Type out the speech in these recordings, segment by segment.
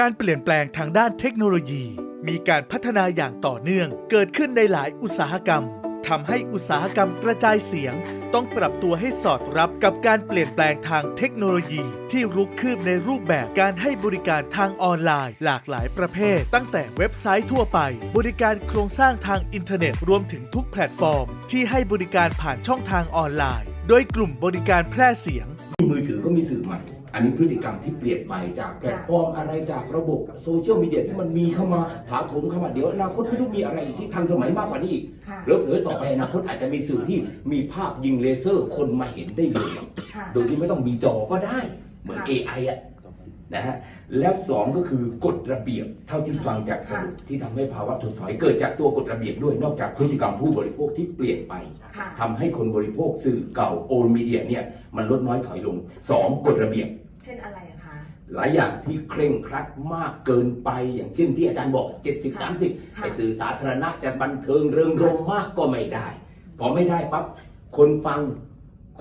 การเปลี่ยนแปลงทางด้านเทคโนโลยี มีการพัฒนาอย่างต่อเนื่อง เกิดขึ้นในหลายอุตสาหกรรมทำให้อุตสาหกรรมกระจายเสียง ต้องปรับตัวให้สอดรับกับการเปลี่ยนแปลงทางเทคโนโลยี ที่รุกคืบในรูปแบบการให้บริการทางออนไลน์ หลากหลายประเภท ตั้งแต่เว็บไซต์ทั่วไป บริการโครงสร้างทางอินเทอร์เน็ตรวมถึงทุกแพลตฟอร์ม ที่ให้บริการผ่านช่องทางออนไลน์ โดยกลุ่มบริการแพร่เสียง มือถือก็มีสื่อใหม่ อันนี้พฤติกรรมที่เปลี่ยนไปจากแพลตฟอร์มอะไรจากระบบโซเชียลมีเดียที่มันมีเข้ามาถาโถมเข้ามาเดี๋ยวอนาคตไม่รู้มีอะไรอีกที่ทันสมัยมากกว่านี้อีกค่ะแล้วเผลอๆต่อไปอนาคตอาจจะมีสื่อที่มีภาพยิงเลเซอร์คนมาเห็นได้เลย ค่ะ โดยที่ไม่ต้องมีจอก็ได้ เหมือน ค่ะ AI อะนะฮะแล้วสองก็คือกฎระเบียบเท่าที่ฟังจากสรุปที่ทำให้ภาวะถดถอยเกิดจากตัวกฎระเบียบด้วยนอกจากพฤติกรรมผู้บริโภคที่เปลี่ยนไปค่ะ ทำให้คนบริโภคสื่อเก่าโอลมีเดียเนี่ยมันลดน้อยถอยลงสองกฎระเบียบ เช่นอะไรอะคะ หลายอย่างที่เคร่งครัดมากเกินไปอย่างเช่นที่อาจารย์บอก 70 30ไอสื่อสาธารณะจะบันเทิงเริงรมย์มากก็ไม่ได้ พอไม่ได้ปั๊บคนฟัง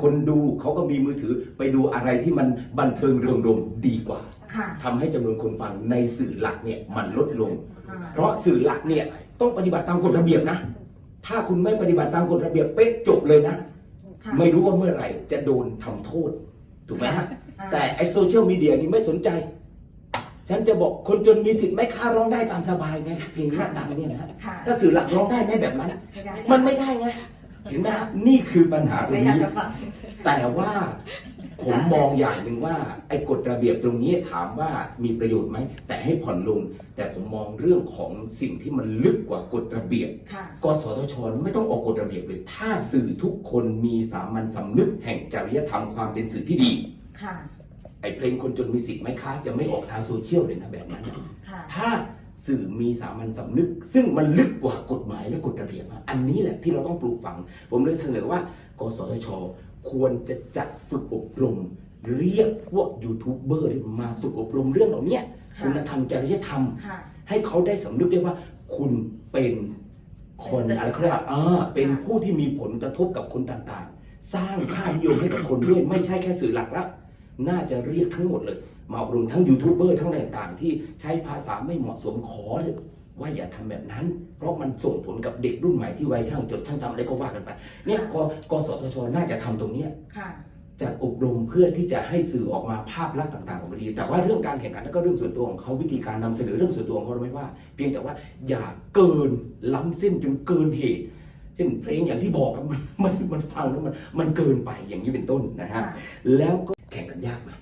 คนดูเขาก็มีมือถือไปดูอะไรที่มันบันเทิงเริงรมย์ดีกว่า ค่ะทำให้จำนวนคนฟังในสื่อหลักเนี่ยมันลดลง อ่าเพราะสื่อหลักเนี่ยต้องปฏิบัติตามกฎระเบียบนะ ถ้าคุณไม่ปฏิบัติตามกฎระเบียบเป๊ะจบเลยนะ ค่ะ ไม่รู้ว่าเมื่อไหร่จะโดนทำโทษ ถูกไหมฮะอ่า แต่ไอโซเชียลมีเดียนี่ไม่สนใจ ฉันจะบอกคนจนมีสิทธิ์ไหม่ค่าร้องได้ตามสบายไงเพลงนี้ดังเนี่ยนะฮะค่ะ ถ้าสื่อหลักร้องได้ไหมแบบนั้น ไม่ได้มันไม่ได้ไงเห็นไหมฮะนี่คือปัญหาตรไม่งอยากนี้ จะฟัง แต่ว่าผมมองอย่างหนึ่งว่า ไอ้กฎระเบียบตรงนี้ถามว่ามีประโยชน์ไหม แต่ให้ผ่อนลง แต่ผมมองเรื่องของสิ่งที่มันลึกกว่ากฎระเบียบค่ะ กสทชไม่ต้องออกกฎระเบียบเลย ถ้าสื่อทุกคนมีสามัญสำนึกแห่งจริยธรรมความเป็นสื่อที่ดี ค่ะ ไอ้เพลงคนจนมีสิทธิ์ไหมคะ จะไม่ออกทางโซเชียลเลยนะแบบนั้นนะค่ะถ้าสื่อมีสามัญสำนึก ซึ่งมันลึกกว่ากฎหมายและกฎระเบียบอะอันนี้แหละที่เราต้องปลูกฝัง ผมเลยเสนอว่ากสทช ควรจะจัดฝึกอบรม เรียกพวกยูทูบเบอร์ที่มาฝึกอบรมเรื่องเหล่าเนี้ยค่ะคุณธรรมจริยธรรมค่ะให้เขาได้สำนึกได้ว่าคุณเป็นคนเป็นสื่ออะไรเขาเรียกว่าอ่าเป็นผู้ที่มีผลกระทบกับคนต่างๆ สร้างค่านิยมให้กับคนด้วยไม่ใช่แค่สื่อหลักแล้ว น่าจะเรียกทั้งหมดเลย มาอบรมทั้งยูทูบเบอร์ทั้งอะไรต่างๆที่ใช้ภาษาไม่เหมาะสมขอเลยว่าอย่าทำแบบนั้น เพราะมันส่งผลกับเด็กรุ่นใหม่ที่วัยช่างจดช่างจำอะไรก็ว่ากันไป เนี่ยกกสทชน่าจะทำตรงเนี้ยค่ะจัดอบรมเพื่อที่จะให้สื่อออกมาภาพลักษณ์ต่างๆออกมาดี แต่ว่าเรื่องการแข่งขันนั่นก็เรื่องส่วนตัวของเขาวิธีการนำเสนอเรื่องส่วนตัวของเขาไม่ว่า เพียงแต่ว่าอย่าเกินล้ำเส้นจนเกินเหตุเช่นเพลงอย่างที่บอกอะมันมันมันฟังแล้วมันมันเกินไปอย่างนี้เป็นต้นนะฮะค่ะแล้วก็แข่งกัน ยากนะ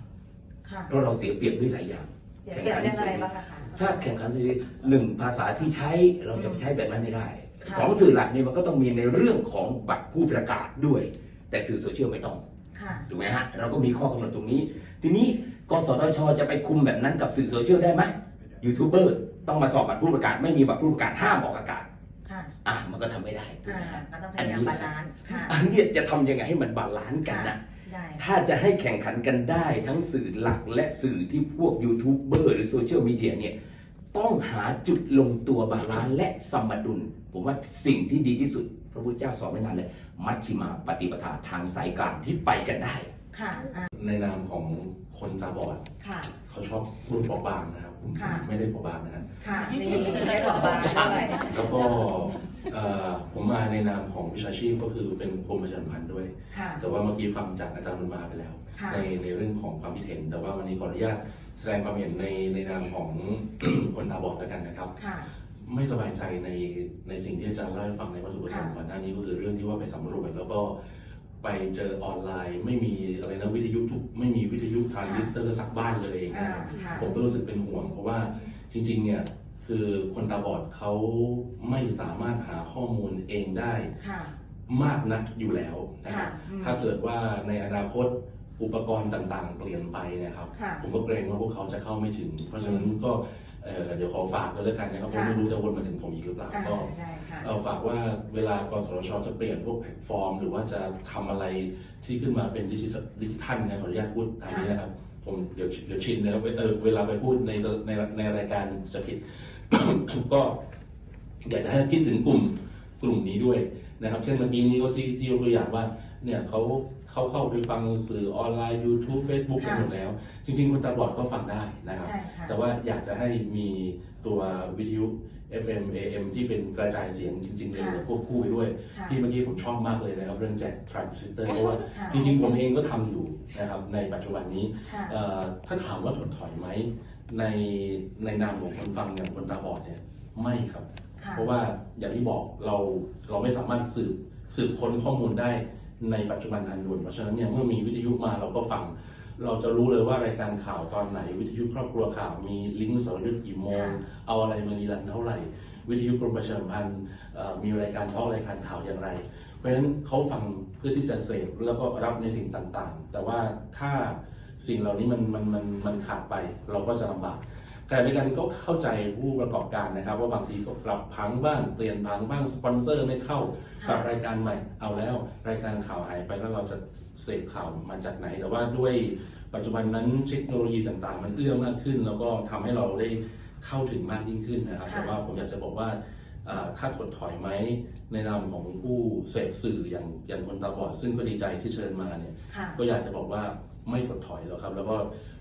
ค่ะเพราะเราเสียเปรียบด้วยหลายอย่างเดี๋ยวเกี่ยวเรื่องอะไรบ้างนะคะ ถ้าแข่งขันเสรีหนึ่งภาษาที่ใช้เราจะไปใช้แบบนั้นไม่ได้ค่ะ สองสื่อหลักนี่มันก็ต้องมีในเรื่องของบัตรผู้ประกาศด้วย แต่สื่อโซเชียลไม่ต้อง ค่ะ ถูกไหมฮะ เราก็มีข้อกำหนดตรงนี้ ทีนี้กสทชจะไปคุมแบบนั้นกับสื่อโซเชียลได้ไหมยูทูบเบอร์ต้องมาสอบบัตรผู้ประกาศ ไม่มีบัตรผู้ประกาศห้ามออกอากาศ ค่ะอะมันก็ทำไม่ได้ถูกอ่าไหมฮะมันต้องพยายามบาลานซ์ค่ะ อันเนี้ยจะทำยังไงให้มันบาลานซ์กันนะได้ ถ้าจะให้แข่งขันกันได้ทั้งสื่อหลักและสื่อที่พวกยูทูบเบอร์หรือโซเชียลมีเดียเนี่ยต้องหาจุดลงตัวบาลานซ์และสมดุล ผมว่าสิ่งที่ดีที่สุด พระพุทธเจ้าสอนไว้นานเลย มัชชิมาปฏิปทาทางสายกลางที่ไปกันได้ ค่ะอ่าในนามของคนตาบอดค่ะ เขาชอบพูดเบาบางนะครับผมค่ะ ไม่ได้เบาบางนะครับค่ะมีได้บอกบางด้วย แล้วก็เอ่อ ผมมาในนามของวิชาชีพก็คือเป็นกรมประชาสัมพันธ์ด้วย ค่ะแต่ว่าเมื่อกี้ฟังจากอาจารย์บุญมาไปแล้ว ค่ะในในเรื่องของความคิดเห็น แต่ว่าวันนี้ขออนุญาตแสดงความเห็นในในนามของ คนตาบอดแล้วกันนะครับ ค่ะ ไม่สบายใจในในสิ่งที่อาจารย์เล่าให้ฟังในวัตถุประสงค์ค่ะ ก่อนหน้านี้ก็คือเรื่องที่ว่าไปสำรวจแล้วก็ไปเจอออนไลน์ ไม่มีอะไรนะวิทยุทุกไม่มีวิทยุทรานซิสเตอร์สักบ้านเลยอ่านะครับ ค่ะ ผมก็รู้สึกเป็นห่วงเพราะว่าจริงๆเนี่ย คือคนตาบอดเขาไม่สามารถหาข้อมูลเองได้ค่ะ มากนักอยู่แล้วนะครับค่ะอืมถ้าเกิดว่าในอนาคตอุปกรณ์ต่างๆ เปลี่ยนไปเนะครับ ค่ะผมก็เกรงว่าพวกเขาจะเข้าไม่ถึง เพราะฉะนั้นก็เอ่อเดี๋ยวขอฝากกันแล้วกันนะครับเพราะค่ะ ไม่รู้จะวนมาถึงผมอีกหรือเปล่าอ่าก็ ได้ค่ะ เอาฝากว่าเวลากสทชจะเปลี่ยนพวกแพลตฟอร์ม หรือว่าจะทำอะไรที่ขึ้นมาเป็นดิจิทัลดิจิทัลนะขออนุญาตพูดตามนี้นะครับ ผมเดี๋ยวเดี๋ยวชินนะครับเออเวลาไปพูดในในในรายการจะผิด ก็อยากจะให้คิดถึงกลุ่มกลุ่มนี้ด้วยนะครับเช่นเมื่อกี้นี้ก็ที่ที่ยกตัวอย่างว่าเนี่ยเขาเขาเข้าไปฟังสื่อออนไลน์ YouTube Facebook กันหมดแล้ว จริง ๆ คนตาบอดก็ฟังได้นะครับใช่ค่ะแต่ว่าอยากจะให้มีตัววิทยุ FM AM ที่เป็นกระจายเสียงจริงๆเลยค่ะควบคู่ไปด้วยค่ะที่เมื่อกี้ผมชอบมากเลยนะครับ เรื่องแจ็คทรานซิสเตอร์เพราะว่าค่ะจริงๆ ผมเองก็ทำอยู่นะครับในปัจจุบันนี้ค่ะเอ่อถ้าถามว่าถดถอยไหม ในในนามของคนฟังอย่างคนตาบอดเนี่ยไม่ครับ ค่ะ เพราะว่าอย่างที่บอกเราเราไม่สามารถสืบสืบค้นข้อมูลได้ในปัจจุบันทันด่วนเพราะฉะนั้นเนี่ยเมื่อมีวิทยุมาเราก็ฟัง เราจะรู้เลยว่ารายการข่าวตอนไหน วิทยุครอบครัวข่าวมีลิงก์สรยุทธ์กี่โมง ค่ะ เอาอะไรมารีลันเท่าไหร่ วิทยุกรมประชาสัมพันธ์เอ่อมีรายการท้องรายการข่าวอย่างไร เพราะฉะนั้นเขาฟังเพื่อที่จะเสพแล้วก็รับในสิ่งต่างๆ แต่ว่าถ้า สิ่งเหล่านี้มันมันมันมันขาดไป เราก็จะลำบากขณะเดียวกันก็เข้าใจผู้ประกอบการนะครับ ว่าบางทีก็ปรับพังบ้างเปลี่ยนพังบ้างสปอนเซอร์ไม่เข้าปรับรายการใหม่ เอาแล้วรายการข่าวหายไปแล้วเราจะเสพข่าวมาจากไหน แต่ว่าด้วยปัจจุบันนั้นเทคโนโลยีต่างๆ มันเอื้อมากขึ้น แล้วก็ทำให้เราได้เข้าถึงมากยิ่งขึ้นนะครับแต่ว่าผมอยากจะบอกว่า อ่าถ้าถดถอยไหมในนามของผู้เสพสื่ออย่างอย่างคนตาบอดซึ่งก็ดีใจที่เชิญมาเนี่ยค่ะ ก็อยากจะบอกว่าไม่ถดถอยหรอกครับ แล้วก็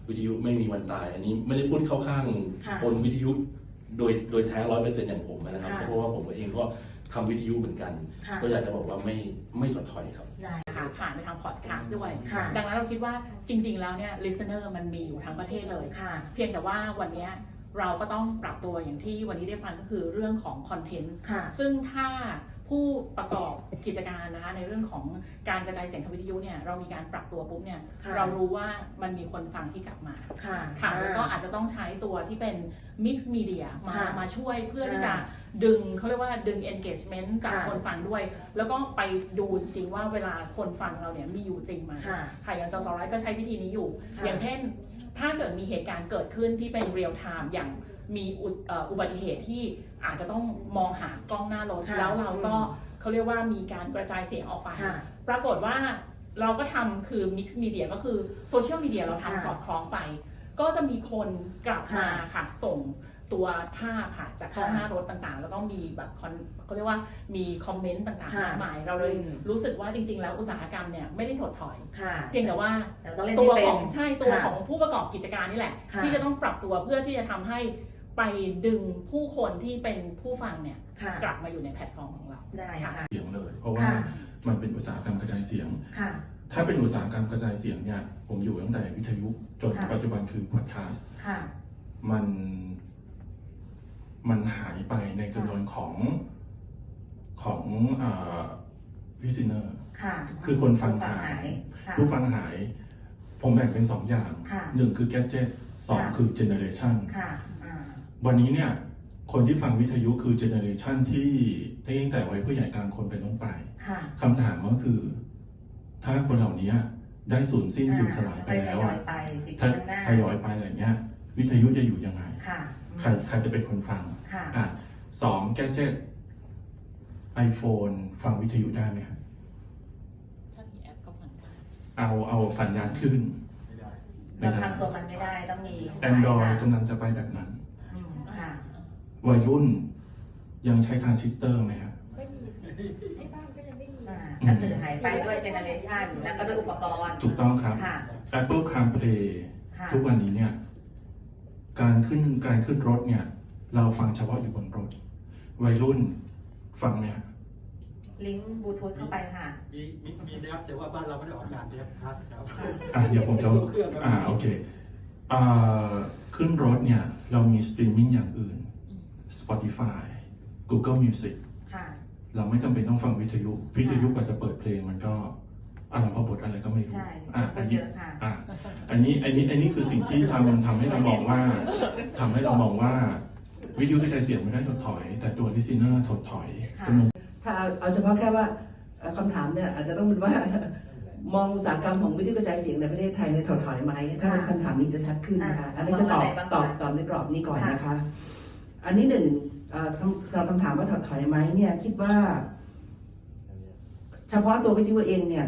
วิทยุไม่มีวันตาย อันนี้ไม่ได้พูดเข้าข้างค่ะคนวิทยุโดยโดยแท้ร้อยเปอร์เซ็นต์อย่างผมนะครับ ค่ะ เพราะว่าผมเองก็ทำวิทยุเหมือนกัน ค่ะก็อยากจะบอกว่าไม่ไม่ถดถอยครับ ได้ นะคะผ่านไปทางพอดแคสต์ด้วย ค่ะ ดังนั้นเราคิดว่าจริง ๆ แล้วเนี่ย listener มันมีอยู่ทั้งประเทศเลย ค่ะ เพียงแต่ว่าวันเนี้ย เราก็ต้องปรับตัวอย่างที่วันนี้ได้ฟังก็คือเรื่องของคอนเทนต์ค่ะซึ่งถ้าผู้ประกอบกิจการนะคะในเรื่องของการกระจายเสียงทางวิทยุเนี่ยเรามีการปรับตัวปุ๊บเนี่ยค่ะเรารู้ว่ามันมีคนฟังที่กลับมาค่ะค่ะแล้วก็อาจจะต้องใช้ตัวที่เป็น mix media มาค่ะมาช่วยเพื่อที่จะค่ะดึงเขาเรียกว่าดึง engagement จากค่ะคนฟังด้วย แล้วก็ไปดูจริงๆว่าเวลาคนฟังเราเนี่ยมีอยู่จริงไหมค่ะค่ะอย่างจอสร้อยก็ใช้วิธีนี้อยู่ ค่ะ อย่างเช่น ถ้าเกิดมีเหตุการณ์เกิดขึ้นที่เป็นเรียลไทม์อย่างมีอุเอ่ออุบัติเหตุที่อาจจะต้องมองหากล้องหน้ารถค่ะแล้วเราก็อืมเขาเรียกว่ามีการกระจายเสียงออกไป ค่ะ ปรากฏว่าเราก็ทำคือ mix media ก็คือโซเชียลมีเดียเราค่ะทำสอดคล้องไป ก็จะมีคนกลับมาค่ะค่ะส่ง ตัวภาพค่ะจากกล้องค่ะหน้ารถต่างๆ แล้วก็มีแบบคอนเขาเรียกว่ามีคอมเมนต์ต่างๆค่ะมากมายเราเลยอืมรู้สึกว่าจริง ๆ แล้วอุตสาหกรรมเนี่ยไม่ได้ถดถอยค่ะเพียงแต่ว่าแต่ต้องเล่นตัวให้เป็นของใช่ตัวค่ะของผู้ประกอบกิจการนี่แหละค่ะที่จะต้องปรับตัวเพื่อที่จะทำให้ไปดึงผู้คนที่เป็นผู้ฟังเนี่ยค่ะกลับมาอยู่ในแพลตฟอร์มของเราได้ค่ะเสียงเลย เพราะว่าค่ะมันเป็นอุตสาหกรรมกระจายเสียงค่ะถ้าเป็นอุตสาหกรรมกระจายเสียงเนี่ยผมอยู่ตั้งแต่วิทยุจนค่ะปัจจุบันคือพอดแคสต์ค่ะมัน มันหายไปในจำนวนของของอ่า listener ค่ะคือคนฟังหายค่ะผู้ฟังหาย ผมแบ่งเป็นสองอย่างค่ะหนึ่งคือ gadget สองค่ะคือ generation ค่ะอ่าวันนี้เนี่ย คนที่ฟังวิทยุคือ generation ที่ที่ตั้งแต่วัยผู้ใหญ่กลางคนเป็นต้นไปค่ะคำถามก็คือ ถ้าคนเหล่านี้ได้สูญสิ้นสูญสลายไปแล้วทยออะยไปสิบปีถ้าข้างหน้าทยอยไปอะไรเงี้ย วิทยุจะอยู่ยังไงค่ะ ใครใครจะเป็นคนฟังค่ะ อะสองแกจิตไอโฟนฟังวิทยุได้ไหมครับถ้ามีแอปก็ฟังได้เอาเอาสัญญาณคลื่นไม่เราได้ทำตัวมันไม่ได้ต้องมี Android สายกำลังจะไปแบบนั้นอืมค่ะวัยรุ่นยังใช้ทรานซิสเตอร์ไหมครับอ่าก็คือหายไปด้วยเจเนอเรชันแล้วก็ด้วยอุปกรณ์ ถูกต้องครับ ค่ะ Apple CarPlay ค่ะ ทุกวันนี้เนี่ย การขึ้นการขึ้นรถเนี่ย เราฟังเฉพาะอยู่บนรถ วัยรุ่นฟังไหมครับลิงก์บลูทูธเข้าไปค่ะ มีมีมีนะครับแต่ว่าบ้านเราไม่ได้ออกอากาศนะครับครับครับอะเดี๋ยวผมจะเครื่องครับอ่าโอเคอ่าขึ้นรถเนี่ย เรามีสตรีมมิ่งอย่างอื่น Spotify Google Music ค่ะ เราไม่จำเป็นต้องฟังวิทยุ วิทยุกว่าจะเปิดเพลงมันก็อารัมพบทอะไรก็ไม่รู้ ใช่ อะ ก็ อัน เย นี้ อะค่ะ อะอั นนี้อันนี้อันนี้คือสิ่งที่ทำทำให้เรามองว่าทำให้เรามองว่า วิทยุกระจายเสียงไม่ได้ถดถอย แต่ตัว listener ถดถอยค่ะ จำนวน ถ้าเอาเอาเฉพาะแค่ว่าเอ่อคำถามเนี่ยอาจจะต้องเป็นว่า มองอุตสาหกรรมของวิทยุกระจายเสียงในประเทศไทยเนี่ยถดถอยไหมถ้าเป็นคำถามนี้จะชัดขึ้นนะคะอ่าอันนี้จะตอบมองอะไรบ้างคะตอบตอบในกรอบนี้ก่อนค่ะ นะคะ อันนี้หนึ่งเอ่อสำสำหรับคำถามว่าถดถอยไหมเนี่ยคิดว่า เฉพาะตัววิทยุเองเนี่ย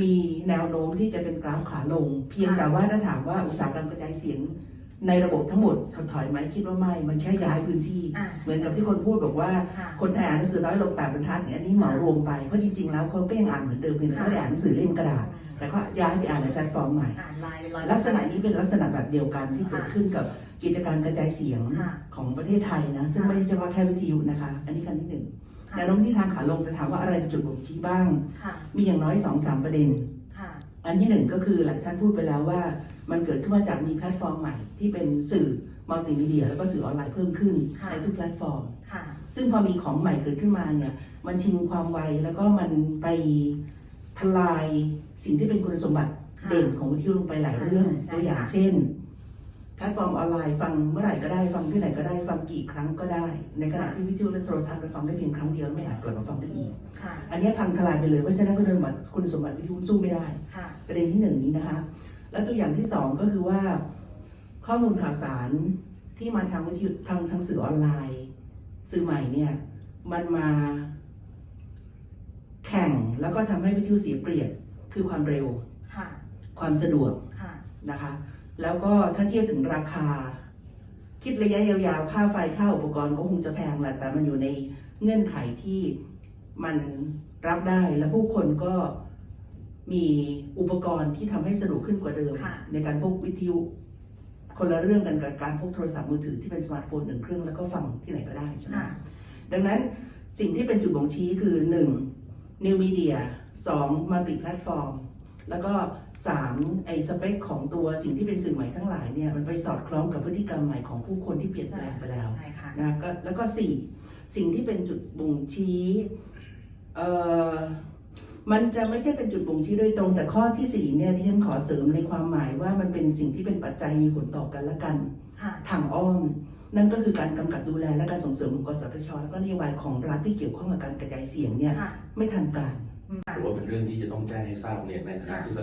มีแนวโน้มที่จะเป็นกราฟขาลง เพียงแต่ว่าถ้าถามว่าอุตสาหกรรมกระจายเสียงในระบบทั้งหมดถดถอยไหมคิดว่าไม่ มันแค่ย้ายพื้นที่อ่าเหมือนกับที่คนพูดบอกว่าค่ะคนไทยอ่านหนังสือน้อยลงแปดบรรทัดเนี่ยอันนี้เหมารวมไป เพราะจริงๆแล้วเขาก็ยังอ่านเหมือนเดิมเพียงแต่ไม่ได้อ่านหนังสือเล่มกระดาษแต่ก็ย้ายไปอ่านในแพลตฟอร์มใหม่อ่านไลน์เป็นร้อยลักษณะนี้เป็นลักษณะแบบเดียวกันที่เกิดขึ้นกับกิจการกระจายเสียงค่ะของประเทศไทยนะ ซึ่งไม่ใช่เฉพาะแค่วิทยุนะคะ อันนี้ขั้นที่หนึ่งค่ะ แนวโน้มที่ทางขาลงจะถามว่าอะไรเป็นจุดบ่งชี้บ้าง ค่ะ มีอย่างน้อยสองสามประเด็น ค่ะ อันที่หนึ่งก็คือหลายท่านพูดไปแล้วว่า มันเกิดขึ้นมาจากมีแพลตฟอร์มใหม่ที่เป็นสื่อมัลติมีเดีย แล้วก็สื่อออนไลน์เพิ่มขึ้นค่ะ ในทุกแพลตฟอร์ม ค่ะ ซึ่งพอมีของใหม่เกิดขึ้นมาเนี่ย มันชิงความไวแล้วก็มันไปทลายสิ่งที่เป็นคุณสมบัติค่ะเด่นของวิทยุลงไปหลายเรื่องใช่ตัวอย่างค่ะ เช่น แพลตฟอร์มออนไลน์ฟังเมื่อไหร่ก็ได้ฟังที่ไหนก็ได้ฟังกี่ครั้งก็ได้ ในขณะที่วิทยุและโทรทัศน์เราฟังได้เพียงครั้งเดียวแล้วไม่อาจกลับมาฟังได้อีก ค่ะ อันนี้พังทลายไปเลยเพราะฉะนั้นก็เดินมาคุณสมบัติวิทยุสู้ไม่ได้ ค่ะ ประเด็นที่หนึ่งนี้นะคะ และตัวอย่างที่สองก็คือว่า ข้อมูลข่าวสารที่มาทางวิทยุทางทางสื่อออนไลน์ สื่อใหม่เนี่ยมันมาแข่งแล้วก็ทำให้วิทยุเสียเปรียบคือความเร็ว ค่ะ ความสะดวก ค่ะ นะคะ แล้วก็ถ้าเทียบถึงราคา คิดระยะยาวๆ ค่าไฟค่าอุปกรณ์ก็คงจะแพงแหละแต่มันอยู่ในเงื่อนไขที่มันรับได้และผู้คนก็มีอุปกรณ์ที่ทำให้สะดวกขึ้นกว่าเดิมค่ะในการพกวิทยุคนละเรื่องกันกับการพกโทรศัพท์มือถือที่เป็นสมาร์ทโฟนหนึ่งเครื่องแล้วก็ฟังที่ไหนก็ได้ใช่ไหมค่ะดังนั้นสิ่งที่เป็นจุดบ่งชี้คือ 1. New Media 2. Multi Platform แล้วก็ 3. ไอ้สเปคของตัวสิ่งที่เป็นสื่อใหม่ทั้งหลายเนี่ยมันไปสอดคล้องกับพฤติกรรมใหม่ของผู้คนที่เปลี่ยนแปลงไปแล้วใช่ค่ะนะก็แล้วก็ 4. สิ่งที่เป็นจุดบ่งชี้เอ่อมันจะไม่ใช่เป็นจุดบ่งชี้โดยตรง แต่ข้อที่4เนี่ยที่ฉันขอเสริมในความหมายว่ามันเป็นสิ่งที่เป็นปัจจัยมีผลต่อกันและกันค่ะทางอ้อม นั่นก็คือการกำกับดูแลและการส่งเสริมของกสทชแล้วก็นโยบายของรัฐที่เกี่ยวข้องกับการกระจายเสียงเนี่ยค่ะไม่ทันการหรือว่าเป็นเรื่องที่จะต้องแจ้งให้ทราบเนี่ยในฐานะค่ะที่ส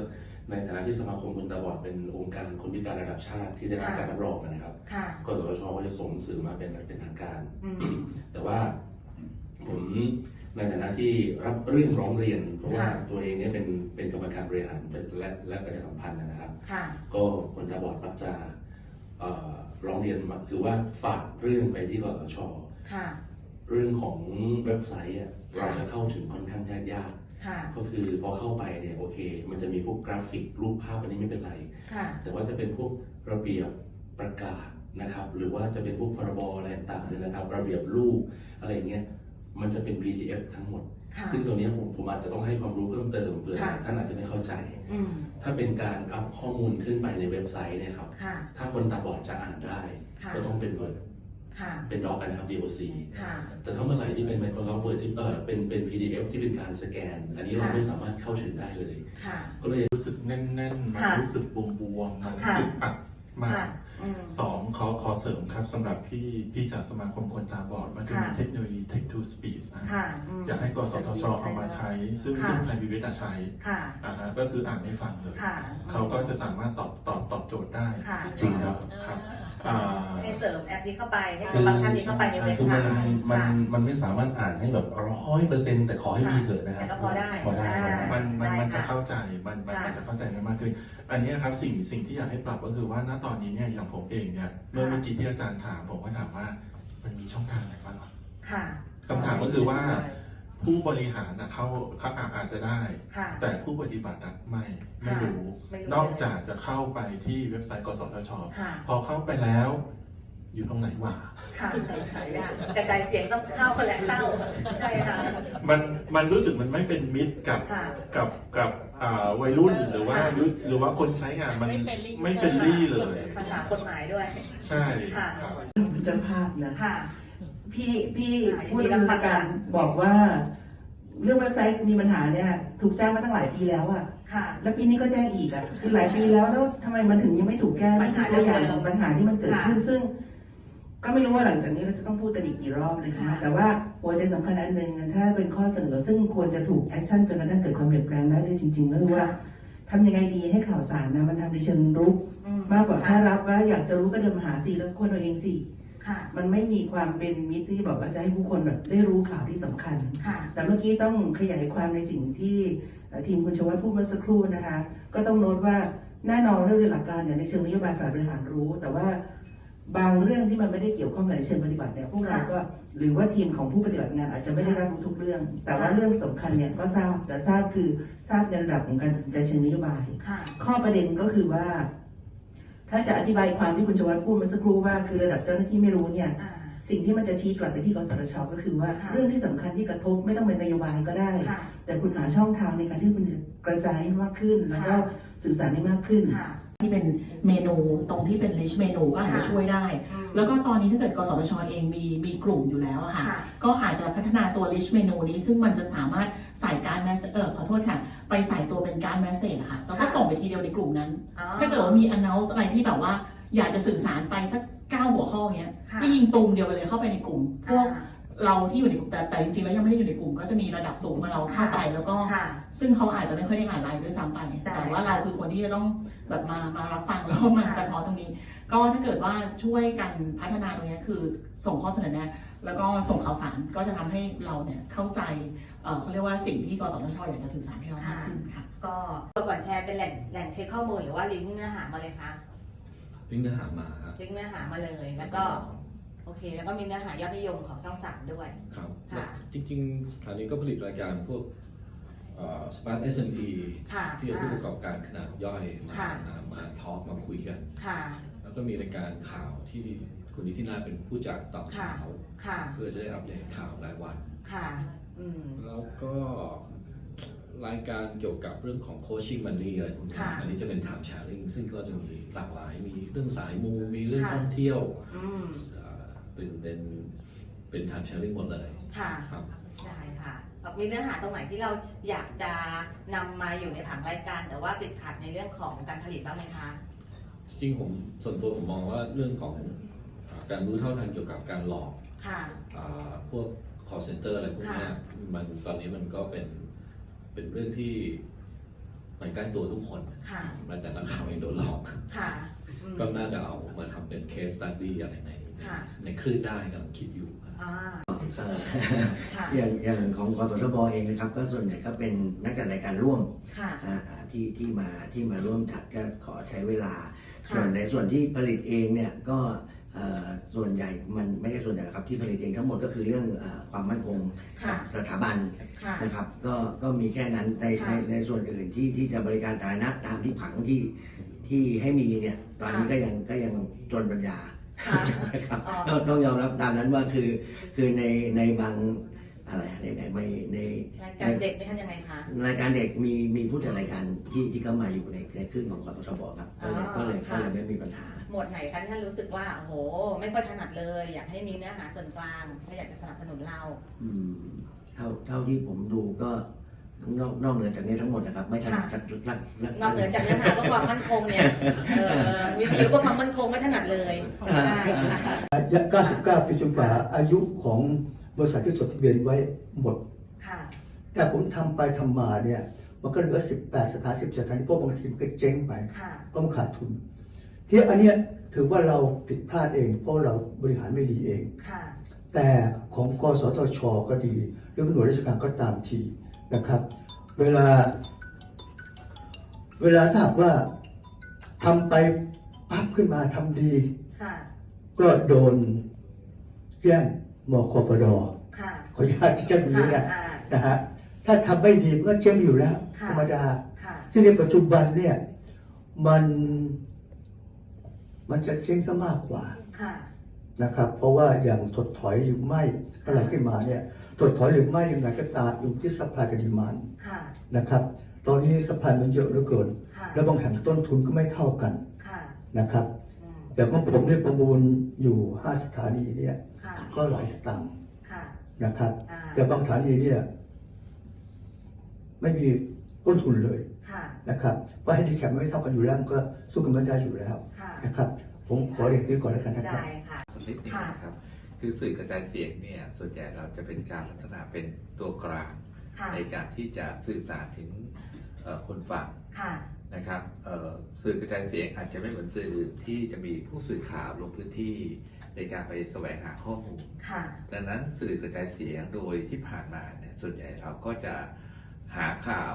ในฐานะที่สมาคมคนตาบอดเป็นองค์การคนพิการระดับชาติที่ได้รับค่ะการรับรองนะครับค่ะกสทชก็จะส่งหนังสือมาเป็นเป็นทางการ อืม แต่ว่าผมในฐานะที่รับเรื่องร้องเรียน เพราะว่าค่ะ ตัวเองเนี่ยเป็นเป็นกรรมการบริหารและและประชาสัมพันธ์นะครับ ค่ะ ก็คนตาบอดมักจะเอ่อร้องเรียนมาคือว่าฝากเรื่องไปที่กสทช ค่ะ เรื่องของเว็บไซต์อะเราจะเข้าถึงค่อนข้างยาก ค่ะ ก็คือพอเข้าไปเนี่ยโอเค มันจะมีพวกกราฟิกรูปภาพอันนี้ไม่เป็นไร ค่ะ แต่ว่าจะเป็นพวกระเบียบประกาศนะครับ หรือว่าจะเป็นพวกพรบอะไรต่างๆเนี่ยนะครับ ระเบียบรูปอะไรอย่างเงี้ยมันจะเป็น PDF ทั้งหมด ค่ะซึ่งตัวเนี้ยผมผมอาจจะต้องให้ความรู้เพิ่มเติมเผื่อค่ะ ท่านอาจจะไม่เข้าใจ อืมถ้าเป็นการอัพข้อมูลขึ้นไปในเว็บไซต์เนี่ยครับ ค่ะ ถ้าคนตาบอดจะอ่านได้ ค่ะ ก็ต้องเป็น Word ค่ะ เป็นด็อกกันนะครับ DOC ค่ะ แต่ถ้าเมื่อไหร่ที่เป็น Microsoft Word ที่เออเป็นเป็น PDF ที่เป็นการสแกน อันนี้เราค่ะ ไม่สามารถเข้าถึงได้เลย ค่ะ ก็เลยรู้สึกแน่นๆมันค่ะรู้สึกบวมๆมันค่ะ อึดอัดมาค่ะกอืม สองขอขอเสริมครับสำหรับพี่พี่จากสมาคมคนตาบอดมันจะมีค่ะ เทคโนโลยี Tech to Speech นะค่ะมอยากให้กสทชเอามาใช้ ซึ่งค่ะ ซึ่งไทยพีวีจะใช้ค่ะ อ่าฮะก็คืออ่านให้ฟังเลย ค่ะ เขาก็จะสามารถตอบตอบตอบโจทย์ได้ค่ะ จริงครับ ครับ อ่า ให้เสริมแอปนี้เข้าไปให้คืเสริมอฟังก์ชันนี้เข้าไปในเว็บคือมันค่ะมันค่ะ มันไม่สามารถอ่านให้แบบร้อยเปอร์เซ็นต์แต่ขอให้มีเถอะนะครับแต่ก็พอได้พอได้พอได้ อ่า มันมันมันได้จะค่ะเข้าใจมันมันค่ะมันจะเข้าใจได้มากขึ้น อันนี้ครับสิ่งสิ่งที่อยากให้ปรับก็คือว่าณตอนนี้เนี่ยอย่างผมเองเนี่ยเมื่อเมื่อกี้ที่อาจารย์ถามผมก็ถามว่า มันมีช่องทางไหนบ้างค่ะ คำถามก็คือว่า ผู้บริหารนะเข้าเขาอาอาจจะได้ ค่ะ แต่ผู้ปฏิบัติอะไม่ไม่ค่ะรู้ ไม่รู้ นอกจากจะเข้าไปที่เว็บไซต์ กสทช ค่ะพอเข้าไปแล้ว อยู่ตรงไหนวะค่ะกระจายเสียงต้องเข้าคนละเข้าใช่ค่ะ มันมันรู้สึกมันไม่เป็นมิตรกับค่ะ กับกับอ่าวัยรุ่นหรือว่าค่ะ ยุหรือว่าคนใช้งานมันไม่ friendly ไม่เฟรนลี่เลย ภาษากฎหมายด้วย ใช่ค่ะ ครับเป็นเจ้าภาพนะค่ะ พี่พี่ผู้ดำเนินการบอกว่า เรื่องเว็บไซต์มีปัญหาเนี่ย ถูกแจ้งมาตั้งหลายปีแล้วอะค่ะ แล้วปีนี้ก็แจ้งอีกอะคือหลายปีแล้วแล้วทำไมมันถึงยังไม่ถูกแก้ปันี่ญหาตัวอย่างของปัญหาที่มันเกิดขึ้นซึ่ง ก็ไม่รู้ว่าหลังจากนี้เราจะต้องพูดกันอีกกี่รอบเลยนะคะแต่ว่าหัวใจสำคัญอันหนึ่งถ้าเป็นข้อเสนอซึ่งควรจะถูกแอคชั่นจนกระทั่งเกิดความเปลี่ยนแปลงได้เลยจริงๆก็คือว่าทำยังไงดีให้ข่าวสารนะมันทำในเชิงรุก มากกว่าแค่รับว่าอยากจะรู้ก็เดินมาหาสิแล้วคนเอาเองสิ ค่ะ มันไม่มีความเป็นมิตรที่บอกว่าจะให้ผู้คนแบบได้รู้ข่าวที่สำคัญ ค่ะ แต่เมื่อกี้ต้องขยายความในสิ่งที่เอ่อทีมคุณชวัฒน์พูดเมื่อสักครู่นะคะ ก็ต้องโน้ตว่าแน่นอนเรื่องโดยหลักการเนี่ยในเชิงนโยบายฝ่ายบริหารรู้ แต่ว่าบางเรื่องที่มันไม่ได้เกี่ยวข้องกับในเชิงปฏิบัติเนี่ยพวกเราก็หรือว่าทีมของผู้ปฏิบัติงานอาจจะไม่ได้รับรู้ทุกเรื่อง แต่ว่าเรื่องสำคัญเนี่ยก็ทราบแต่ทราบคือทราบในระดับของการตัดสินใจเชิงนโยบายค่ะข้อประเด็นก็คือว่า ถ้าจะอธิบายความที่คุณชวัตพูดเมื่อสักครู่ว่าคือระดับเจ้าหน้าที่ไม่รู้เนี่ยอ่าสิ่งที่มันจะชี้กลับไปที่กสทชก็คือว่าค่ะเรื่องที่สำคัญที่กระทบไม่ต้องเป็นนโยบายก็ได้ค่ะแต่คุณหาช่องทางในการที่คุณจะกระจายให้มากขึ้น แล้วก็ค่ะสื่อสารให้มากขึ้นค่ะ ที่เป็นเมนูตรงที่เป็น list เมนูก็อาจจะค่ะช่วยได้อืมแล้วก็ตอนนี้ถ้าเกิดกสทชเองมีมีกลุ่มอยู่แล้วอะค่ะค่ะ ก็อาจจะพัฒนาตัว list เมนูนี้ ซึ่งมันจะสามารถใส่การแมสเออขอโทษค่ะ ไปใส่ตัวเป็นการแมสเซจอะค่ะแล้วก็ค่ะส่งไปทีเดียวในกลุ่มนั้นอ๋อถ้าเกิดว่ามี announce อะไรที่แบบว่า อยากจะสื่อสารไปสักเก้าหัวข้อเงี้ยค่ะก็ยิงตุมเดียวไปเลยเข้าไปในกลุ่มพวกอ่า เราที่อยู่ในกลุ่มแต่แต่จริงๆแล้วยังไม่ได้อยู่ในกลุ่ม ก็จะมีระดับสูงมาเราเข้าไปแล้วก็ ค่ะ ซึ่งเขาอาจจะไม่ค่อยได้อ่านไลน์ด้วยซ้ำไป ได้แต่ว่าเราคือคนที่จะต้องแบบมามารับฟังแล้วก็มาค่ะ สะท้อนตรงนี้ ก็ถ้าเกิดว่าช่วยกันพัฒนาตรงนี้คือส่งข้อเสนอแนะแล้วก็ส่งข่าวสารก็จะทำให้เราเนี่ยเข้าใจเอ่อเขาเรียกว่าสิ่งที่กสทชอยากจะสื่อสารให้เรามากขึ้นค่ะ ก็ก่อนแชร์เป็นแหล่งแหล่งเช็คข้อมูลหรือว่าลิงก์เนื้อหามาเลยคะลิงก์เนื้อหามาครับลิงก์เนื้อหามาเลยแล้วก็ โอเค แล้วก็มีเนื้อหายอดนิยมของช่องสามด้วย ครับค่ะ จริงๆสถานีก็ผลิตรายการพวกเอ่อ Smart SME ค่ะที่เป็นผู้ประกอบการขนาดย่อยมาค่ะมามาทอล์กมาคุยกัน ค่ะ แล้วก็มีรายการข่าวที่คุณนิตินาเป็นผู้จัดตอนเช้าค่ะ เพื่อจะได้อัปเดตข่าวรายวัน ค่ะ อืม แล้วก็รายการเกี่ยวกับเรื่องของโคชชิ่งมันนี่อะไรพวกนี้ค่ะอันนี้จะเป็น time sharing ซึ่งก็จะมีหลากหลายมีเรื่องสายมูมีเรื่องค่ะ ท่องเที่ยวอืม เอ่อ เป็นเป็นเป็น time sharing หมดเลยค่ะ ครับ ได้ค่ะมีเนื้อหาตรงไหนที่เราอยากจะนำมาอยู่ในผังรายการ แต่ว่าติดขัดในเรื่องของการผลิตบ้างไหมคะ จริงๆผมส่วนตัวผมมองว่าเรื่องของอ่าการรู้เท่าทันเกี่ยวกับการหลอกค่ะอาพวก call center อะไรพวกเนี้ยค่ะ มันตอนนี้มันก็เป็นเป็นเรื่องที่มันใกล้ตัวทุกคนค่ะ แม้แต่นักข่าวเองโดนหลอก ค่ะอืมก็น่าจะเอามาทำเป็น case study อะไรในใน ค่ะในคลื่นได้กำลังคิดอยู่ครับอ่าเอ่อค่ะ อย่างอย่างของกสทบเองนะครับ ก็ส่วนใหญ่ก็เป็นนักจัดรายการร่วมค่ะ อ่าอ่าที่ที่มาที่มาร่วมจัดก็ขอใช้เวลา ค่ะ ส่วนในส่วนที่ผลิตเองเนี่ยก็เอ่อส่วนใหญ่มันไม่ใช่ส่วนใหญ่หรอกครับที่ผลิตเองทั้งหมดก็คือเรื่องเออความมั่นคงค่ะสถาบัน ค่ะ นะครับก็ก็มีแค่นั้นในค่ะในในส่วนอื่นที่ที่จะบริการสาธารณะตามที่ผังที่ที่ให้มีเนี่ยตอนนี้ค่ะ ก็ยังก็ยังจนปัญญา ค่ะนะครับอ๋อต้องต้องยอมรับตามนั้นว่าคือคือในในบางอะไรในในในในรายการเด็กนี่ทำยังไงคะรายการเด็กมีมีผู้จัดรายการที่ที่เข้ามาอยู่ในในครึ่งของกสทบครับก็เลยอ๋อก็เลยค่ะก็เลยไม่มีปัญหา หมวดไหนคะที่ท่านรู้สึกว่าโอ้โห ไม่ค่อยถนัดเลย อยากให้มีเนื้อหาส่วนกลางถ้าอยากจะสนับสนุนเราอืมเท่าเท่าที่ผมดูก็ นอกนอกเหนือจากนี้ทั้งหมดนะครับไม่ถนัดค่ะสักสักสักนอกเหนือจากเนื้อหาเพื่อความมั่นคงเนี่ยเออวิทยุเพื่อความมั่นคงไม่ถนัดเลยอ่าใช่ค่ะ99ปีจนกว่าอายุของบริษัทที่จดทะเบียนไว้หมด ค่ะ แต่ผมทำไปทำมาเนี่ย มันก็เหลือ 18 สถาน10สถานีเพราะบางทีมันก็เจ๊งไปค่ะ เพราะมันขาดทุน ที่อันเนี้ยถือว่าเราผิดพลาดเอง เพราะเราบริหารไม่ดีเอง ค่ะ แต่ของกสทชก็ดี หรือหน่วยราชการก็ตามที นะครับ เวลา เวลาถ้าหากว่าทำไปปั๊บขึ้นมาทำดี ค่ะ ก็โดนแย่งมคปดค่ะ ขออนุญาตที่จะมีค่ะนะอ่านะฮะถ้าทำไม่ดีมันก็เจ๊งอยู่แล้ว ค่ะ ธรรมดา ค่ะ ซึ่งในปัจจุบันเนี่ย มัน มันจะเจ๊งซะมากกว่า ค่ะ นะครับเพราะว่าอย่างถดถอยหรือไม่อะไรขึ้นมาเนี่ย ถดถอยหรือไม่ยังไงก็ตามอยู่ที่สัพพลายกับดีมานค่ะ นะครับ ตอนนี้สัพพลายมันเยอะเหลือเกิน ค่ะแล้วบางแห่งต้นทุนก็ไม่เท่ากันค่ะนะครับ อืมอย่างของผมเนี่ยประมูลอยู่ห้าสถานีเนี่ยค่ะก็หลายสตางค์ค่ะนะครับ อ่าแต่บางสถานีเนี่ยไม่มีต้นทุนเลยค่ะนะครับว่าให้ดีแคปไม่เท่ากันอยู่แล้วมันก็สู้กันไม่ได้อยู่แล้วค่ะนะครับ ผมขอเรียนที่ก่อนแล้วกันนะครับ ได้ค่ะสักนิดหนึงค่ะนะครับ คือสื่อกระจายเสียงเนี่ยส่วนใหญ่เราจะเป็นการลักษณะเป็นตัวกลาง ค่ะในการที่จะสื่อสารถึงเอ่อคนฟังค่ะ นะครับเอ่อสื่อกระจายเสียงอาจจะไม่เหมือนสื่ออื่นที่จะมีผู้สื่อข่าวลงพื้นที่ในการไปแสวงหาข้อมูล ค่ะ ดังนั้นสื่อกระจายเสียงโดยที่ผ่านมาเนี่ยส่วนใหญ่เราก็จะหาข่าว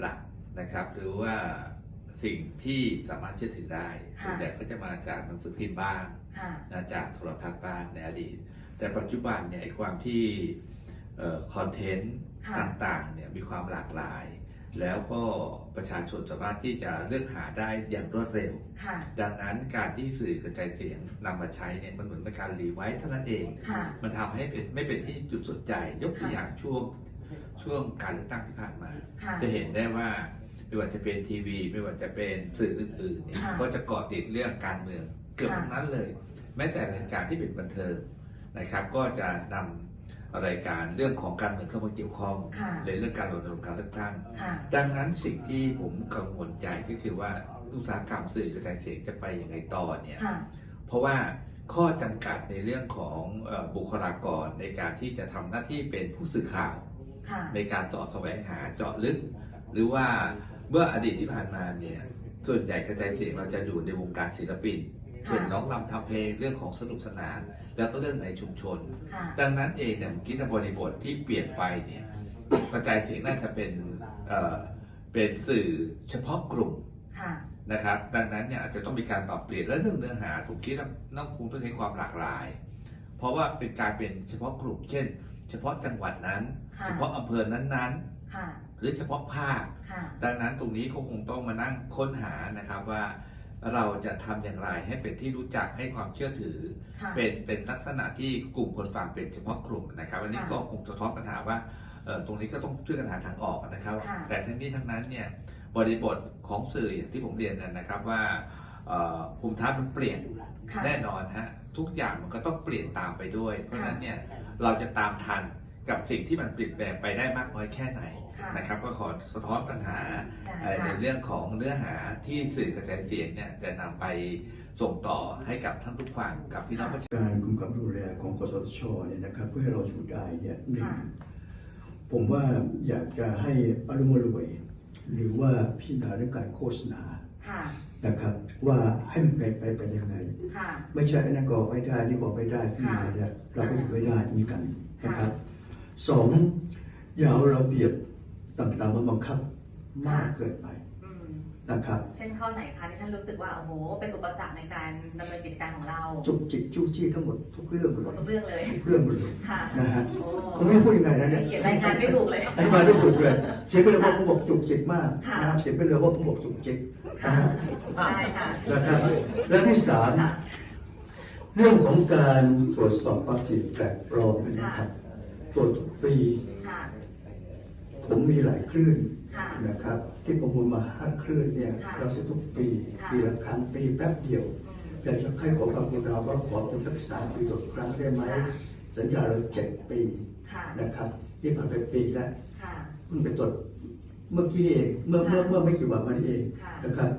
หลักนะครับ หรือว่าสิ่งที่สามารถเชื่อถือได้ ค่ะ ส่วนใหญ่ก็จะมาจากหนังสือพิมพ์บ้างค่ะ นะจากโทรทัศน์บ้างในอดีต แต่ปัจจุบันเนี่ยไอ้ความที่คอนเทนต์ค่ะต่างๆเนี่ยมีความหลากหลาย แล้วก็ประชาชนสามารถที่จะเลือกหาได้อย่างรวดเร็วค่ะดังนั้นการที่สื่อกระจายเสียงนำมาใช้เนี่ยมันเหมือนเป็นการรีไว้เท่านั้นเองค่ะมันทำให้เป็นไม่เป็นที่จุดสนใจ ยกตัวอย่างช่วงช่วงการเลือกตั้งที่ผ่านมาค่ะจะเห็นได้ว่าไม่ว่าจะเป็นทีวี ไม่ว่าจะเป็นสื่ออื่นๆเนี่ยค่ะก็จะเกาะติดเรื่องการเมืองเกือบค่ะทั้งนั้นเลย แม้แต่รายการที่เป็นบันเทิงนะครับ ก็จะนำรายการเรื่องของการเมืองเข้ามาเกี่ยวข้องค่ะในเรื่องการรณรงค์การเลือกตั้งค่ะดังนั้นสิ่งที่ผมกังวลใจก็คือว่าอุตสาหกรรมสื่อกระจายเสียงจะไปยังไงต่อเนี่ยค่ะเพราะว่าข้อจำกัดในเรื่องของเอ่อบุคลากรในการที่จะทำหน้าที่เป็นผู้สื่อข่าวค่ะในการสอดแสวงหาเจาะลึก หรือว่าเมื่ออดีตที่ผ่านมาเนี่ยส่วนใหญ่กระจายเสียงเราจะอยู่ในวงการศิลปินค่ะ เช่นร้องรำทำเพลงเรื่องของสนุกสนาน แล้วก็เรื่องในชุมชนค่ะดังนั้นเองเนี่ยผมคิดว่าบริบทที่เปลี่ยนไปเนี่ยกระจายเสียงน่าจะเป็นเอ่อเป็นสื่อเฉพาะกลุ่มค่ะนะครับ ดังนั้นเนี่ยอาจจะต้องมีการปรับเปลี่ยนและเรื่องเนื้อหาผมคิดว่าน้องคงต้องใช้ความหลากหลาย เพราะว่าเป็นการเป็นเฉพาะกลุ่ม เช่น เฉพาะจังหวัดนั้นค่ะเฉพาะอำเภอนั้นค่ะๆหรือเฉพาะภาคค่ะดังนั้นตรงนี้เขาคงต้องมานั่งค้นหานะครับว่า เราจะทำอย่างไรให้เป็นที่รู้จักให้ความเชื่อถือค่ะเป็นเป็นลักษณะที่กลุ่มคนฟังเป็นเฉพาะกลุ่มนะครับอันนี้ค่ะก็คงสะท้อนปัญหาว่าเอ่อตรงนี้ก็ต้องช่วยกันหาทางออกนะครับค่ะแต่ทั้งนี้ทั้งนั้นเนี่ยบริบทของสื่ออย่างที่ผมเรียนนะนะครับว่าเอ่อภูมิทัศน์มันเปลี่ยนค่ะแน่นอนฮะทุกอย่างมันก็ต้องเปลี่ยนตามไปด้วย เพราะฉะนั้นเนี่ยเราจะตามทันกับสิ่งที่มันเปลี่ยนแปลงไปได้มากน้อยแค่ไหนค่ะ นะครับก็ขอสะท้อนปัญหาได้เอ่อในค่ะเรื่องของเนื้อหาที่สื่อกระจายเสียงเนี่ยจะนำไปส่งต่อให้กับท่านผู้ฟังกับพี่น้องประชาชนการกำกับดูแลของกสทชเนี่ยนะครับเพื่อให้เราอยู่ได้เนี่ยหนึ่งค่ะผมว่าอยากจะให้อารมณ์รวย หรือว่าพิจารณาเรื่องการโฆษณาค่ะนะครับว่าให้มันเป็นไปไปยังไงค่ะไม่ใช่อันนั้นก็ไม่ได้นี่ก็ไม่ได้ขึ้นมาค่ะเนี่ยเราก็อยู่ไม่ได้มีกันนะคค่ะรับสองอย่าเอาระเบียบ ต่างๆมาบังคับมากเกินไปอืมนะครับเช่นข้อไหนคะที่ท่านรู้สึกว่าโอ้โหเป็นอุปสรรคในการดำเนินกิจการของเราจุกจิกจู้จี้ทั้งหมดทุกเรื่องเลหมดยทุกเรื่องเลยทุกเรื่องเลยค่ะนะฮะโอ้ผมไม่พูดยังไงนะเนี่ยเขียนรายงานไม่ถูกเลย อธิบายไม่ถูกเลยเขียนไปเลยว่าผมบอกจุกจิกมากค่ะ นะครับเขียนไปเลยว่าผมบอกจุกจิกค่ะนะฮะได้ค่ะนะครับและที่สามค่ะเรื่องของการตรวจสอบความจริงแปลกปลอมเนี่ยนะครับตรวจทุกปีค่ะ ผมมีหลายคลื่นค่ะนะครับ ที่ประมูลมาห้าคลื่นเนี่ยค่ะเราเสียทุกปีค่ะปีละครั้งปีแป๊บเดียวอืมแต่จะให้ขอความกรุณาว่าขอเป็นสักสามปีต่อครั้งได้ไหมค่ะสัญญาเราเจ็ดปีค่ะนะครับนี่ผ่านไปปีแล้วค่ะเพิ่งไปตรวจเมื่อกี้นี่เองเมื่อเมื่อเมื่อไม่กี่วันมานี้เองค่ะนะครับ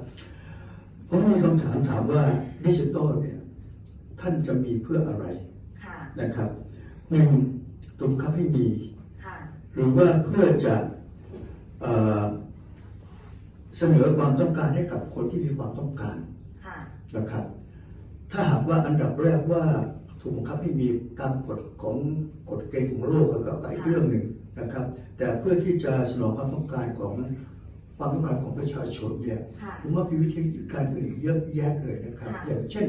ผมมีคำถามถามว่าดิจิตอลเนี่ยท่านจะมีเพื่ออะไรค่ะนะครับหนึ่งตรงคับให้มีค่ะห รือว่าเพื่อจะเอ่อเสนอความต้องการให้กับคนที่มีความต้องการค่ะนะครับ ถ้าหากว่าอันดับแรกว่าถูกบังคับให้มีตามกฎของกฎเกณฑ์ของโลกก็ก็อีกเรื่องหนึ่งนะครับ แต่เพื่อที่จะสนองความต้องการของความต้องการของประชาชนเนี่ยค่ะผมว่ามีวิธีการอื่นอีกเยอะแยะเลยนะครับค่ะอย่างเช่น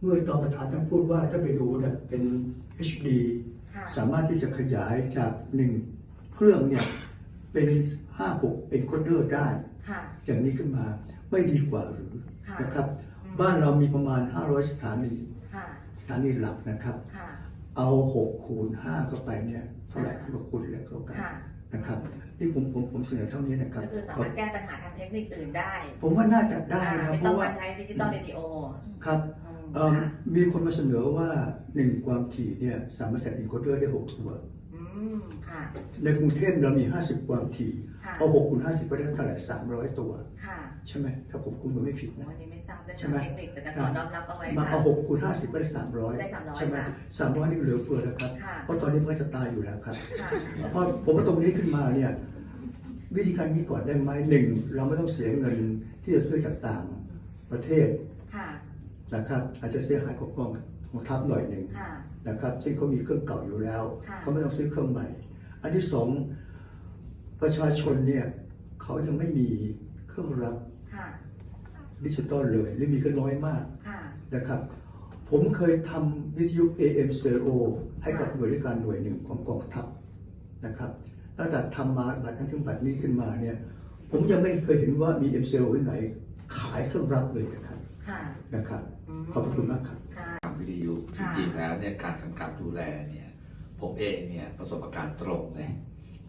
เมื่อตอนประธานท่านพูดว่าถ้าไปดูเนี่ยเป็น HD ค่ะสามารถที่จะขยายจากหนึ่ง เครื่องเนี่ยเป็นห้าหกเป็นโคดเดอร์ได้ ค่ะ อย่างนี้ขึ้นมาไม่ดีกว่าหรือค่ะนะครับ อืม บ้านเรามีประมาณ 500 สถานี ค่ะ สถานีหลักนะครับ ค่ะ เอา6คูณ5เข้าไปเนี่ยเท่าไหร่ก็คูณแล้วเท่ากันค่ะ นะครับนี่ผมผมผมเสนอเท่านี้นะครับก็คือสามารถแก้ปัญหาทางเทคนิคอื่นได้ผมว่าน่าจะได้อ่านะไม่เพต้องราะว่ามาใช้ดิจิตอลเรดิโอครับอืมเอิ่มค่ะมีคนมาเสนอว่าหนึ่งความถี่เนี่ยสามารถใส่อินโคเดอร์ได้หกตัว อืมค่ะ ในกรุงเทพเรามี 50 ความถี่ค่ะ เอา6คูณ50 ก็ได้เท่าไหร่300 ตัว ค่ะใช่ไหมถ้าผมคุมไม่ผิดนะ วันนี้ไม่ทราบเรื่องใช่ไหมทางเทคนิคแต่ก็ขอน้อมรับเอาไว้มาค่ะ เอา6คูณ50 ก็ได้ ได้300 300ใช่ไหมค่ะ300 นี่เหลือเฟือแล้วครับ ค่ะ เพราะตอนนี้มันก็จะตายอยู่แล้วครับ ค่ะ เพราะผมว่าตรงนี้ขึ้นมาเนี่ยวิธีการนี้ก่อนได้ไหมหนึ่งเราไม่ต้องเสียเงินที่จะซื้อจากต่างประเทศค่ะ นะครับอาจจะเสียหายกับกองของทัพหน่อยหนึ่ง ค่ะ นะครับซึ่งเขามีเครื่องเก่าอยู่แล้วค่ะเขาไม่ต้องซื้อเครื่องใหม่ อันที่สองประชาชนเนี่ยเขายังไม่มีเครื่องรับค่ะดิจิตอลเลยและมีก็น้อยมากค่ะนะครับ ผมเคยทำวิทยุ AM stereo ให้กับหน่วยราชการหน่วยหนึ่งของกองทัพนะครับตั้งแต่ทำมาบัตรนั้นถึงบัตรนี้ขึ้นมาเนี่ยผมยังไม่เคยเห็นว่ามี M stereo ที่ไหนขายเครื่องรับเลยนะครับค่ะนะครับมขอบพระคุณมากครับค่ะวิทยุจ ค่ะริงๆแล้วเนี่ยการกำกับดูแลเนี่ยผมเองเนี่ยประสบการณ์ตรงเลย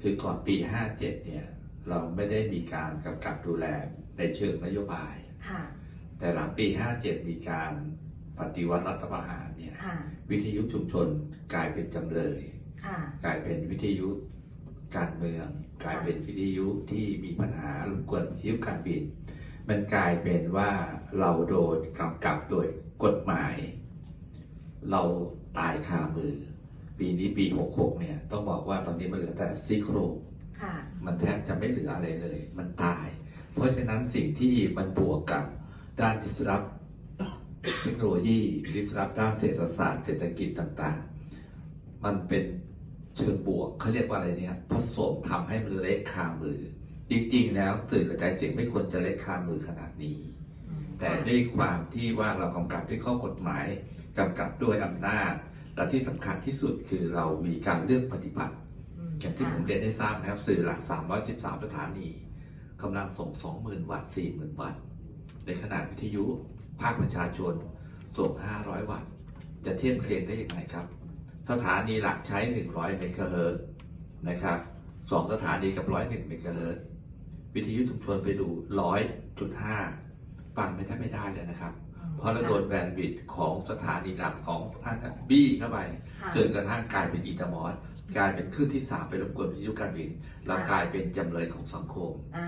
คือก่อนปี 57 เนี่ยเราไม่ได้มีการกำกับดูแลในเชิงนโยบายค่ะแต่หลังปี 57 มีการปฏิวัติรัฐประหารเนี่ยค่ะวิทยุชุมชนกลายเป็นจำเลยค่ะกลายเป็นวิทยุการเมือง กลายเป็นวิทยุที่มีปัญหารบกวนวิทยุการบิน มันกลายเป็นว่าเราโดนกำกับโดยกฎหมาย เราตายคามือ ปีนี้ปี 66 เนี่ย ต้องบอกว่าตอนนี้มันเหลือแต่ซี่โครงค่ะมันแทบจะไม่เหลืออะไรเลย มันตาย เพราะฉะนั้นสิ่งที่มันบวกกับด้านดิสรับเทคโนโลยีดิสรับด้านเศรษฐศาสตร์เศรษฐกิจต่างๆ มันเป็นเชิงบวกเขาเรียกว่าอะไรเนี่ยผสมทำให้มันเละคามือ จริงๆ แล้วสื่อกระจายเสียงไม่ควรจะเละคามือขนาดนี้ แต่ด้วยความที่ว่าเรากำกับด้วยข้อกฎหมาย กำกับด้วยอำนาจ และที่สำคัญที่สุดคือเรามีการเลือกปฏิบัติ อย่างที่ผมเรียนให้ทราบนะครับ สื่อหลัก 313 สถานีกำลังส่ง 20,000 วัตต์ 40,000 วัตต์ ในขณะวิทยุภาคประชาชนส่ง 500 วัตต์ จะเทียบเคียงได้ยังไงครับ สถานีหลักใช้ 100 เมกะเฮิรตซ์นะครับสองสถานีกับ 101 เมกะเฮิรตซ์วิทยุชุมชนไปดู 100.5 ฟังไม่ใช่ไม่ได้เลยนะครับ เพราะเราโดนแบนด์วิดต์ของสถานีหลักของท่านบี้เข้าไปค่ะ จนกระทั่งกลายเป็นอีตามอสกลายเป็นคลื่นที่สามไปรบกวนวิทยุการบินเรากลายเป็นจำเลยของสังคม อ่า